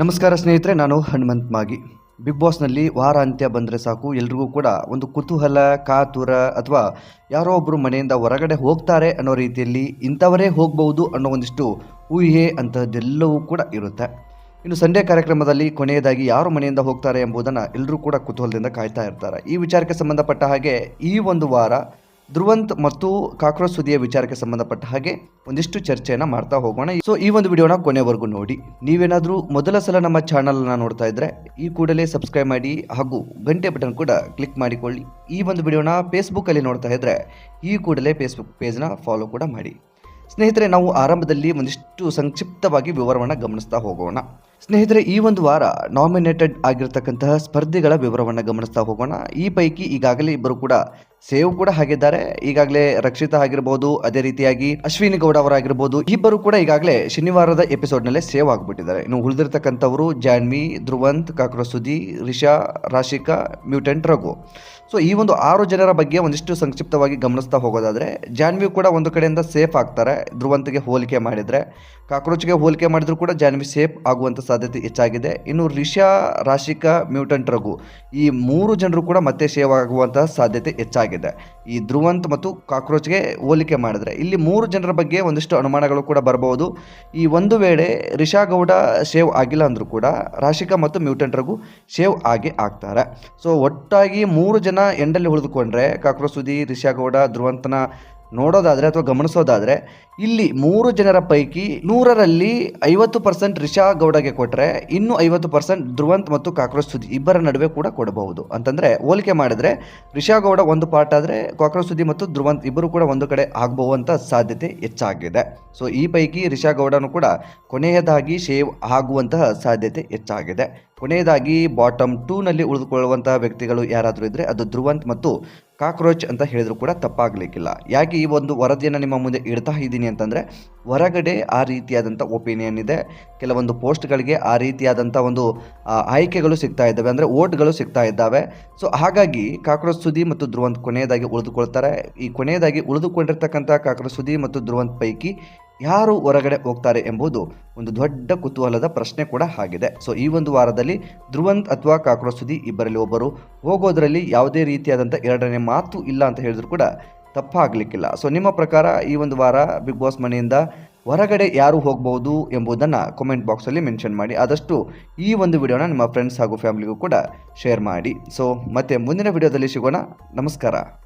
ನಮಸ್ಕಾರ ಸ್ನೇಹಿತರೆ, ನಾನು ಹನುಮಂತ್ ಮಾಗಿ. ಬಿಗ್ ಬಾಸ್ನಲ್ಲಿ ವಾರಾಂತ್ಯ ಬಂದರೆ ಸಾಕು, ಎಲ್ರಿಗೂ ಕೂಡ ಒಂದು ಕುತೂಹಲ, ಕಾತುರ ಅಥವಾ ಯಾರೋ ಒಬ್ಬರು ಮನೆಯಿಂದ ಹೊರಗಡೆ ಹೋಗ್ತಾರೆ ಅನ್ನೋ ರೀತಿಯಲ್ಲಿ ಇಂಥವರೇ ಹೋಗ್ಬೋದು ಅನ್ನೋ ಒಂದಿಷ್ಟು ಊಹೆ ಅಂತಹದ್ದೆಲ್ಲವೂ ಕೂಡ ಇರುತ್ತೆ. ಇನ್ನು ಸಂಡೇ ಕಾರ್ಯಕ್ರಮದಲ್ಲಿ ಕೊನೆಯದಾಗಿ ಯಾರು ಮನೆಯಿಂದ ಹೋಗ್ತಾರೆ ಎಂಬುದನ್ನು ಎಲ್ಲರೂ ಕೂಡ ಕುತೂಹಲದಿಂದ ಕಾಯ್ತಾ ಇರ್ತಾರೆ. ಈ ವಿಚಾರಕ್ಕೆ ಸಂಬಂಧಪಟ್ಟ ಹಾಗೆ ಈ ಒಂದು ವಾರ ಧ್ರುವಂತ್ ಮತ್ತು ಕಾಕ್ರೋಚ್ ಸುದಿಯ ವಿಚಾರಕ್ಕೆ ಸಂಬಂಧಪಟ್ಟ ಹಾಗೆ ಒಂದಿಷ್ಟು ಚರ್ಚೆಯನ್ನು ಮಾಡ್ತಾ ಹೋಗೋಣ. ಸೊ ಈ ಒಂದು ವಿಡಿಯೋನ ಕೊನೆವರೆಗೂ ನೋಡಿ. ನೀವೇನಾದರೂ ಮೊದಲ ಸಲ ನಮ್ಮ ಚಾನಲನ್ನು ನೋಡ್ತಾ ಇದ್ದರೆ ಈ ಕೂಡಲೇ ಸಬ್ಸ್ಕ್ರೈಬ್ ಮಾಡಿ ಹಾಗೂ ಗಂಟೆ ಬಟನ್ ಕೂಡ ಕ್ಲಿಕ್ ಮಾಡಿಕೊಳ್ಳಿ. ಈ ಒಂದು ವಿಡಿಯೋನ ಫೇಸ್ಬುಕ್ಕಲ್ಲಿ ನೋಡ್ತಾ ಇದ್ದರೆ ಈ ಕೂಡಲೇ ಫೇಸ್ಬುಕ್ ಪೇಜ್ನ ಫಾಲೋ ಕೂಡ ಮಾಡಿ. ಸ್ನೇಹಿತರೆ, ನಾವು ಆರಂಭದಲ್ಲಿ ಒಂದಿಷ್ಟು ಸಂಕ್ಷಿಪ್ತವಾಗಿ ವಿವರವನ್ನು ಗಮನಿಸ್ತಾ ಹೋಗೋಣ. ಸ್ನೇಹಿತರೆ, ಈ ಒಂದು ವಾರ ನಾಮಿನೇಟೆಡ್ ಆಗಿರತಕ್ಕಂತಹ ಸ್ಪರ್ಧಿಗಳ ವಿವರವನ್ನು ಗಮನಿಸ್ತಾ ಹೋಗೋಣ. ಈ ಪೈಕಿ ಈಗಾಗಲೇ ಇಬ್ಬರು ಕೂಡ ಸೇವ್ ಕೂಡ ಹಾಗಿದ್ದಾರೆ. ಈಗಾಗಲೇ ರಕ್ಷಿತಾ ಆಗಿರ್ಬೋದು, ಅದೇ ರೀತಿಯಾಗಿ ಅಶ್ವಿನಿ ಗೌಡ ಅವರಾಗಿರ್ಬೋದು, ಇಬ್ಬರು ಕೂಡ ಈಗಾಗಲೇ ಶನಿವಾರದ ಎಪಿಸೋಡ್ನಲ್ಲೇ ಸೇವ್ ಆಗಿಬಿಟ್ಟಿದ್ದಾರೆ. ಇನ್ನು ಉಳಿದಿರ್ತಕ್ಕಂಥವರು ಜಾನ್ವಿ, ಧ್ರುವಂತ್ ಕಾಕ್ರೋ ಸುದಿ ರಿಷಾ, ರಾಶಿಕಾ, ಮ್ಯೂಟೆಂಟ್ ರಘು. ಸೊ, ಈ ಒಂದು ಆರು ಜನರ ಬಗ್ಗೆ ಒಂದಿಷ್ಟು ಸಂಕ್ಷಿಪ್ತವಾಗಿ ಗಮನಿಸ್ತಾ ಹೋಗೋದಾದ್ರೆ, ಜಾನ್ವಿ ಕೂಡ ಒಂದು ಕಡೆಯಿಂದ ಸೇಫ್ ಆಗ್ತಾರೆ. ಧ್ರುವಂತ್ಗೆ ಹೋಲಿಕೆ ಮಾಡಿದರೆ, ಕಾಕ್ರೋಚ್ಗೆ ಹೋಲಿಕೆ ಮಾಡಿದ್ರು ಕೂಡ ಜಾನ್ವಿ ಸೇಫ್ ಆಗುವಂಥ ಸಾಧ್ಯತೆ ಹೆಚ್ಚಾಗಿದೆ. ಇನ್ನು ರಿಷಾ, ರಾಶಿಕಾ, ಮ್ಯೂಟೆಂಟ್ ರಘು, ಈ ಮೂರು ಜನರು ಕೂಡ ಮತ್ತೆ ಸೇವ್ ಆಗುವಂತಹ ಸಾಧ್ಯತೆ ಹೆಚ್ಚಾಗಿದೆ. ಈ ಧ್ರುವಂತ್ ಮತ್ತು ಕಾಕ್ರೋಚ್ಗೆ ಹೋಲಿಕೆ ಮಾಡಿದರೆ ಇಲ್ಲಿ ಮೂರು ಜನರ ಬಗ್ಗೆ ಒಂದಿಷ್ಟು ಅನುಮಾನಗಳು ಕೂಡ ಬರಬಹುದು. ಈ ಒಂದು ವೇಳೆ ರಿಷಾ ಗೌಡ ಸೇವ್ ಆಗಿಲ್ಲ ಅಂದರೂ ಕೂಡ ರಾಶಿಕಾ ಮತ್ತು ಮ್ಯೂಟೆಂಟ್ರಿಗೂ ಸೇವ್ ಆಗಿ ಆಗ್ತಾರೆ. ಸೊ ಒಟ್ಟಾಗಿ ಮೂರು ಜನ ಎಂಡಲ್ಲಿ ಉಳಿದುಕೊಂಡ್ರೆ ಕಾಕ್ರೋಚ್ ಸುದಿ ರಿಷಾ ಗೌಡ, ಧ್ರುವಂತನ ನೋಡೋದಾದರೆ ಅಥವಾ ಗಮನಿಸೋದಾದರೆ, ಇಲ್ಲಿ ಮೂರು ಜನರ ಪೈಕಿ ನೂರರಲ್ಲಿ ಐವತ್ತು ಪರ್ಸೆಂಟ್ ರಿಷಾ ಗೌಡಗೆ ಕೊಟ್ಟರೆ ಇನ್ನು ಐವತ್ತು ಪರ್ಸೆಂಟ್ ಧ್ರುವಂತ್ ಮತ್ತು ಕಾಕ್ರೋಚ್ ಸುದ್ದಿ ಇಬ್ಬರ ನಡುವೆ ಕೂಡ ಕೊಡಬಹುದು. ಅಂತಂದರೆ, ಹೋಲಿಕೆ ಮಾಡಿದರೆ, ರಿಷಾ ಗೌಡ ಒಂದು ಪಾರ್ಟ್ ಆದರೆ, ಕಾಕ್ರೋಚ್ ಸುದ್ದಿ ಮತ್ತು ಧ್ರುವಂತ್ ಇಬ್ಬರು ಕೂಡ ಒಂದು ಕಡೆ ಆಗಬಹುವಂಥ ಸಾಧ್ಯತೆ ಹೆಚ್ಚಾಗಿದೆ. ಸೊ ಈ ಪೈಕಿ ರಿಷಾ ಗೌಡನು ಕೂಡ ಕೊನೆಯದಾಗಿ ಶೇವ್ ಆಗುವಂತಹ ಸಾಧ್ಯತೆ ಹೆಚ್ಚಾಗಿದೆ. ಕೊನೆಯದಾಗಿ ಬಾಟಮ್ ಟೂನಲ್ಲಿ ಉಳಿದುಕೊಳ್ಳುವಂತಹ ವ್ಯಕ್ತಿಗಳು ಯಾರಾದರೂ ಇದ್ದರೆ ಅದು ಧ್ರುವಂತ್ ಮತ್ತು ಕಾಕ್ರೋಚ್ ಅಂತ ಹೇಳಿದ್ರು ಕೂಡ ತಪ್ಪಾಗಲಿಕ್ಕಿಲ್ಲ. ಯಾಕೆ ಈ ಒಂದು ವರದಿಯನ್ನು ನಿಮ್ಮ ಮುಂದೆ ಇಡ್ತಾ ಇದ್ದೀನಿ ಅಂತಂದರೆ, ಹೊರಗಡೆ ಆ ರೀತಿಯಾದಂಥ ಒಪಿನಿಯನ್ ಇದೆ. ಕೆಲವೊಂದು ಪೋಸ್ಟ್ಗಳಿಗೆ ಆ ರೀತಿಯಾದಂಥ ಒಂದು ಆಯ್ಕೆಗಳು ಸಿಗ್ತಾ ಇದ್ದಾವೆ. ಅಂದರೆ ಓಟ್ಗಳು ಸಿಗ್ತಾ ಇದ್ದಾವೆ. ಸೊ, ಹಾಗಾಗಿ ಕಾಕ್ರೋಚ್ ಸುದಿ ಮತ್ತು ಧ್ರುವಂತ್ ಕೊನೆಯದಾಗಿ ಉಳಿದುಕೊಳ್ತಾರೆ. ಈ ಕೊನೆಯದಾಗಿ ಉಳಿದುಕೊಂಡಿರ್ತಕ್ಕಂಥ ಕಾಕ್ರೋಚ್ ಸುದಿ ಮತ್ತು ಧ್ರುವಂತ್ ಪೈಕಿ ಯಾರು ಹೊರಗಡೆ ಹೋಗ್ತಾರೆ ಎಂಬುದು ಒಂದು ದೊಡ್ಡ ಕುತೂಹಲದ ಪ್ರಶ್ನೆ ಕೂಡ ಆಗಿದೆ. ಸೊ ಈ ಒಂದು ವಾರದಲ್ಲಿ ಧ್ರುವಂತ್ ಅಥವಾ ಕಾಕ್ರೋಚ್ ಸುದಿ ಇಬ್ಬರಲ್ಲಿ ಒಬ್ಬರು ಹೋಗೋದರಲ್ಲಿ ಯಾವುದೇ ರೀತಿಯಾದಂಥ ಎರಡನೇ ಮಾತು ಇಲ್ಲ ಅಂತ ಹೇಳಿದ್ರು ಕೂಡ ತಪ್ಪಾಗಲಿಕ್ಕಿಲ್ಲ. ಸೊ ನಿಮ್ಮ ಪ್ರಕಾರ ಈ ಒಂದು ವಾರ ಬಿಗ್ ಬಾಸ್ ಮನೆಯಿಂದ ಹೊರಗಡೆ ಯಾರು ಹೋಗ್ಬೋದು ಎಂಬುದನ್ನು ಕಮೆಂಟ್ ಬಾಕ್ಸಲ್ಲಿ ಮೆನ್ಷನ್ ಮಾಡಿ. ಆದಷ್ಟು ಈ ಒಂದು ವಿಡಿಯೋನ ನಿಮ್ಮ ಫ್ರೆಂಡ್ಸ್ ಹಾಗೂ ಫ್ಯಾಮಿಲಿಗೂ ಕೂಡ ಶೇರ್ ಮಾಡಿ. ಸೊ ಮತ್ತೆ ಮುಂದಿನ ವಿಡಿಯೋದಲ್ಲಿ ಸಿಗೋಣ. ನಮಸ್ಕಾರ.